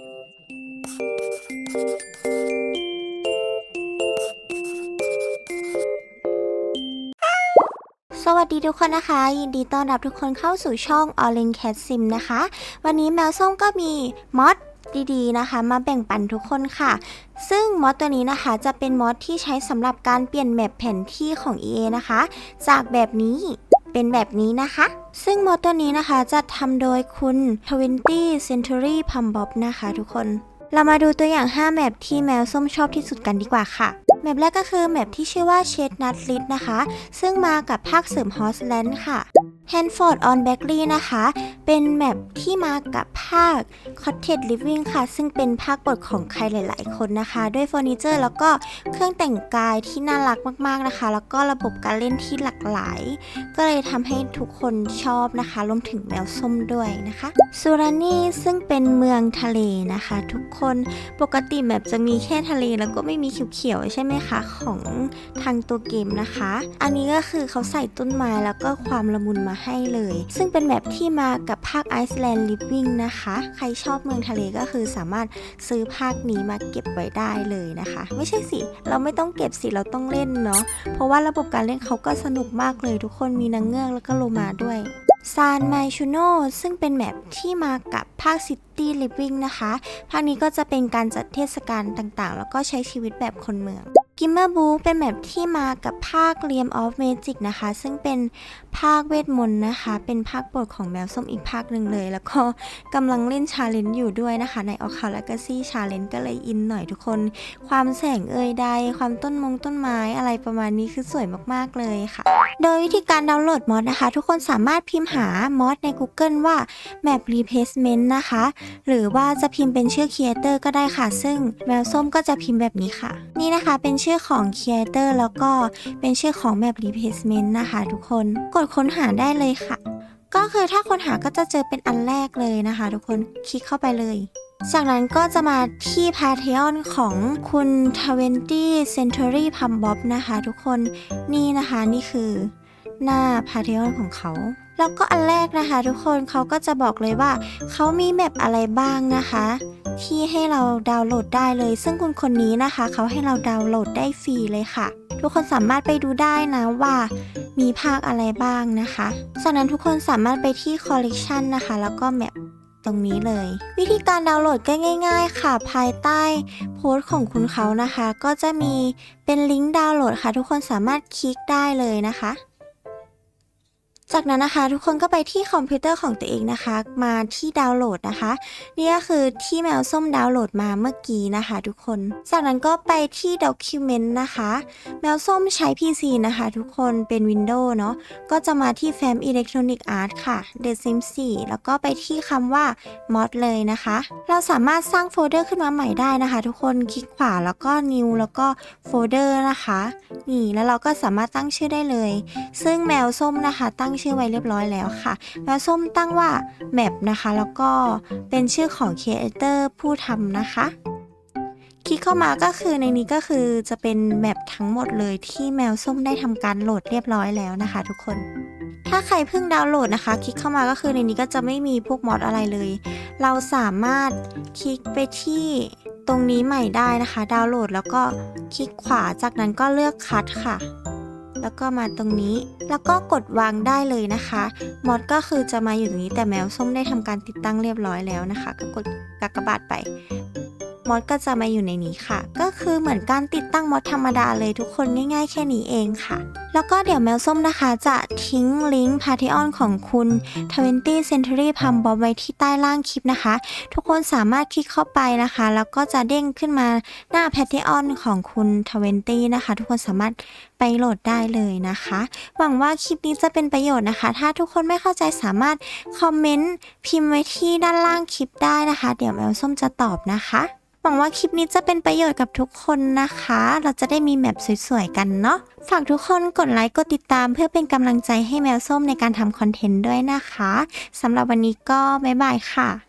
สวัสดีทุกคนนะคะ ยินดีต้อนรับทุกคนเข้าสู่ช่อง o r a n g Cat Sim นะคะ วันนี้แมวส้มก็มีมอดดีๆนะคะ มาแบ่งปันทุกคนค่ะ ซึ่งมอดตัวนี้นะคะจะเป็นมอดที่ใช้สำหรับการเปลี่ยนแมปแผนที่ของ EA นะคะ จากแบบนี้ เป็นแบบนี้นะคะ ซึ่งมอดตัวนี้นะคะจะทำโดยคุณ 20 Century p u m b o b นะคะทุกคน เรามาดูตัวอย่าง 5 แบบที่แมวส้มชอบที่สุดกันดีกว่าค่ะแมปแรกก็คือแมปที่ชื่อว่า s h a d e Nut l i t นะคะ ซึ่งมากับภาคเสริม h o s l a n d ค่ะ Hanford on Bagley นะคะ เป็นแมปที่มากับภาค Cottage Living ค่ะ ซึ่งเป็นภาคบทของใครหลาย ๆ คนนะคะ ด้วยเฟอร์นิเจอร์แล้วก็เครื่องแต่งกายที่น่ารักมาก ๆ นะคะ แล้วก็ระบบการเล่นที่หลากหลาย ก็เลยทำให้ทุกคนชอบนะคะ รวมถึงแมวส้มด้วยนะคะซูรานีซึ่งเป็นเมืองทะเลนะคะ ทุกคนปกติแบบจะมีแค่ทะเลแล้วก็ไม่มีเขียว ๆ ใช่ไหมมคะของทางตัวเกมนะคะ อันนี้ก็คือเขาใส่ต้นไม้แล้วก็ความละมุนมาให้เลย ซึ่งเป็นแบบที่มากับภาค Iceland Living นะคะ ใครชอบเมืองทะเลก็คือสามารถซื้อภาคนี้มาเก็บไว้ได้เลยนะคะ ไม่ใช่สิ เราไม่ต้องเก็บสิเราต้องเล่นเนาะเพราะว่าระบบการเล่นเขาก็สนุกมากเลย ทุกคนมีนางเงือกแล้วก็โลมาด้วย ซานไมชูโนซึ่งเป็นแบบที่มากับภาค City Living นะคะ ภาคนี้ก็จะเป็นการจัดเทศกาลต่างๆ แล้วก็ใช้ชีวิตแบบคนเมือง กิมเมอร์บูเป็นแบบที่มากับภาคเรียมออฟเมจิกนะคะ ซึ่งเป็นภาคเวทมนต์นะคะ เป็นภาคโปรดของแมวส้มอีกภาคหนึ่งเลย แล้วก็กำลังเล่นชาเลนจ์อยู่ด้วยนะคะ ในออคาลักซี่ชาเลนจ์ก็เลยอินหน่อยทุกคน ความแสงเอ่ยใด ความต้นมงต้นไม้อะไรประมาณนี้คือสวยมากๆเลยค่ะ โดยวิธีการดาวน์โหลดมอดนะคะ ทุกคนสามารถพิมพ์หามอดใน Google ว่า Map Replacement นะคะ หรือว่าจะพิมพ์เป็นชื่อ Creator ก็ได้ค่ะ ซึ่งแมวส้มก็จะพิมพ์แบบนี้ค่ะ นี่นะคะเป็นชื่อื่อของ Creator แล้วก็เป็นชื่อของ Map Replacement นะคะทุกคน กดค้นหาได้เลยค่ะ ก็คือถ้าค้นหาก็จะเจอเป็นอันแรกเลยนะคะ ทุกคน คลิกเข้าไปเลย จากนั้นก็จะมาที่ Patreon ของคุณ 20 Century p u m b o b นะคะ ทุกคน นี่นะคะนี่คือหน้า Patreon ของเขา แล้วก็อันแรกนะคะ ทุกคนเขาก็จะบอกเลยว่าเขามีแมปอะไรบ้างนะคะ ที่ให้เราดาวน์โหลดได้เลย ซึ่งคุณคนนี้นะคะเขาให้เราดาวน์โหลดได้ฟรีเลยค่ะ ทุกคนสามารถไปดูได้นะว่ามีภาคอะไรบ้างนะคะจากนั้นทุกคนสามารถไปที่ Collection นะคะ แล้วก็แมปตรงนี้เลย วิธีการดาวน์โหลดก็ง่าย ๆ ค่ะ ภายใต้โพสต์ของคุณเขานะคะ ก็จะมีเป็นลิงก์ดาวน์โหลดค่ะ ทุกคนสามารถคลิกได้เลยนะคะ จากนั้นนะคะ ทุกคนก็ไปที่คอมพิวเตอร์ของตัวเองนะคะ มาที่ดาวน์โหลดนะคะ นี่ก็คือที่แมวส้มดาวน์โหลดมาเมื่อกี้นะคะ ทุกคน จากนั้นก็ไปที่ Document นะคะ แมวส้มใช้ PC นะคะ ทุกคนเป็น Windows เนาะก็จะมาที่ Fam Electronic Art ค่ะ The Sims 4แล้วก็ไปที่คำว่า Mod เลยนะคะ เราสามารถสร้างโฟลเดอร์ขึ้นมาใหม่ได้นะคะ ทุกคนคลิกขวาแล้วก็ New แล้วก็โฟลเดอร์นะคะ นี่แล้วเราก็สามารถตั้งชื่อได้เลย ซึ่งแมวส้มนะคะตั้งชื่อไว้เรียบร้อยแล้วค่ะแมวส้มตั้งว่า Map นะคะ แล้วก็เป็นชื่อของ Creator ผู้ทำนะคะ คลิกเข้ามาก็คือในนี้ก็คือจะเป็นแมปทั้งหมดเลยที่แมวส้มได้ทำการโหลดเรียบร้อยแล้วนะคะ ทุกคนถ้าใครเพิ่งดาวน์โหลดนะคะ คลิกเข้ามาก็คือในนี้ก็จะไม่มีพวกมอดอะไรเลย เราสามารถคลิกไปที่ตรงนี้ใหม่ได้นะคะ ดาวน์โหลดแล้วก็คลิกขวาจากนั้นก็เลือกคัดค่ะ แล้วก็มาตรงนี้ แล้วก็กดวางได้เลยนะคะ มอดก็คือจะมาอยู่ตรงนี้แต่แมวส้มได้ทำการติดตั้งเรียบร้อยแล้วนะคะ ก็กดกากบาทไป มอดก็จะมาอยู่ในนี้ค่ะ ก็คือเหมือนการติดตั้งมอดธรรมดาเลยทุกคนง่ายๆ แค่นี้เองค่ะ แล้วก็เดี๋ยวแมวส้มนะคะจะทิ้งลิงก์ Patreon ของคุณ 20 Century p u m b o b ไว้ที่ใต้ล่างคลิปนะคะ ทุกคนสามารถคลิกเข้าไปนะคะ แล้วก็จะเด้งขึ้นมาหน้า Patreon ของคุณ 20 นะคะ ทุกคนสามารถไปโหลดได้เลยนะคะ หวังว่าคลิปนี้จะเป็นประโยชน์นะคะ ถ้าทุกคนไม่เข้าใจสามารถคอมเมนต์พิมพ์ไว้ที่ด้านล่างคลิปได้นะคะ เดี๋ยวแมวส้มจะตอบนะคะ หวังว่าคลิปนี้จะเป็นประโยชน์กับทุกคนนะคะ เราจะได้มีแมปสวยๆกันเนาะ ฝากทุกคนกดไลค์ กดติดตามเพื่อเป็นกำลังใจให้แมวส้มในการทำคอนเทนต์ด้วยนะคะ สำหรับวันนี้ก็บ๊ายบายค่ะ